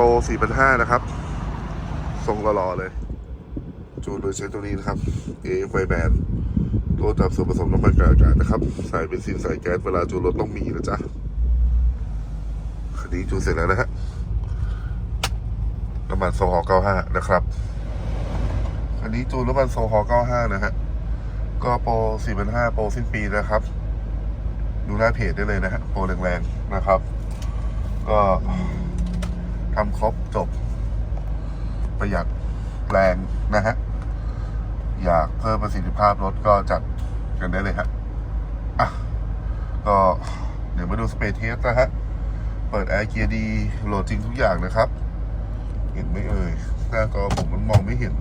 ร4,500 นะครับ ทรงหล่อๆเลย จูนโดยใช้ตัวนี้นะครับ AF ไฟแบนตัวจับส่วนผสมน้ำมันกากาศนะครับใส่เบนซินใส่แก๊สเวลาจูนรถต้องมีนะจ๊ะคันนี้จูนเสร็จแล้วนะฮะน้ำมันโซฮอ95 นะครับอันนี้จูนน้ำมันโซฮอ95 นะฮะ ก็โปร4,500 โปรสิ้นปีนะครับ ดูหน้าเพจได้เลยนะฮะ โปรแรงๆนะครับ ก็ ทำครบจบ ประหยัดแรงนะฮะ อยากเพิ่มประสิทธิภาพรถก็จัดกันได้เลยฮะอะก็เดี๋ยวมาดูสเปซเทสนะฮะ เปิดแอร์เกียร์ดีโหลดจริงทุกอย่างนะครับ เห็นไหมเอ่ย หน้าจอผมมันมองไม่เห็น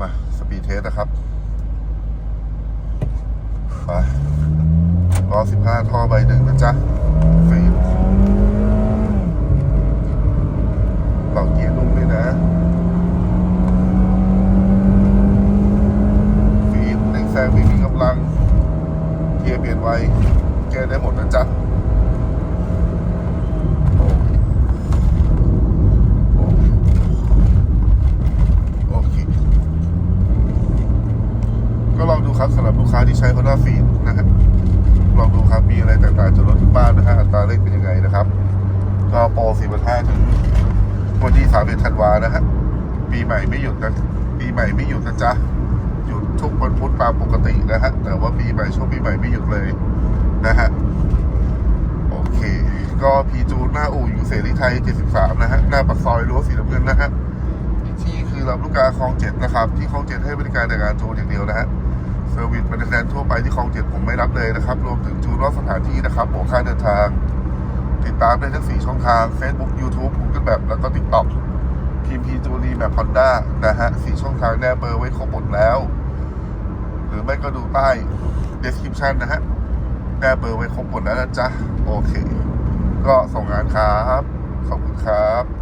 มาสปีดเทสนะครับไปล้อสิบห้าท่อใบหนึ่งนะจ๊ะฟิล์มเป่าเกียร์นุ่มเลยนะ ฟิล์มเร่งแซงไม่มีกำลัง เกียร์เปลี่ยน ไวแก้ได้หมดนะจ๊ะโอเคก็ลองดูครับสำหรับลูกค้าที่ใช้ Honda Fit นะฮะลองดูครับมีอะไรต่างๆจากรถที่บ้านนะฮะอัตราเร่งเป็นยังไงนะครับก็โปร4,500ถึงวันที่31ธันวานะฮะปีใหม่ไม่หยุดนะปีใหม่ไม่หยุดนะจ๊ะ ทุกวันพุธตามปกตินะฮะแต่ว่าปีใหม่ช่วงปีใหม่ไม่หยุดเลยนะฮะโอเค ก็พีจูนหน้าอู่อยู่เสรีไทย 73 นะฮะหน้าปากซอยรั้วสีน้ำเงินนะฮะที่คือลำลูกกาคลองเจ็ดนะครับ ที่คลองเจ็ดให้บริการแต่งานจูนอย่างเดียวนะฮะเซอร์วิสบริการทั่วไปที่คลองเจ็ดผมไม่รับเลยนะครับ รวมถึงจูนรอบสถานที่นะครับหัวค่าเดินทาง ติดตามได้ทั้ง 4 ช่องทาง Facebook YouTube Google Map แล้วก็ TikTok พิมพีจูรีแบบ Honda นะฮะสี่ช่องทางแนบเบอร์ไว้ครบหมดแล้ว รือไม่ก็ดูใต้ description นะฮะแนบเบอร์ไว้ครบหมดแล้วนะจ๊ะ โอเค ก็ส่งงานครับ ขอบคุณครับ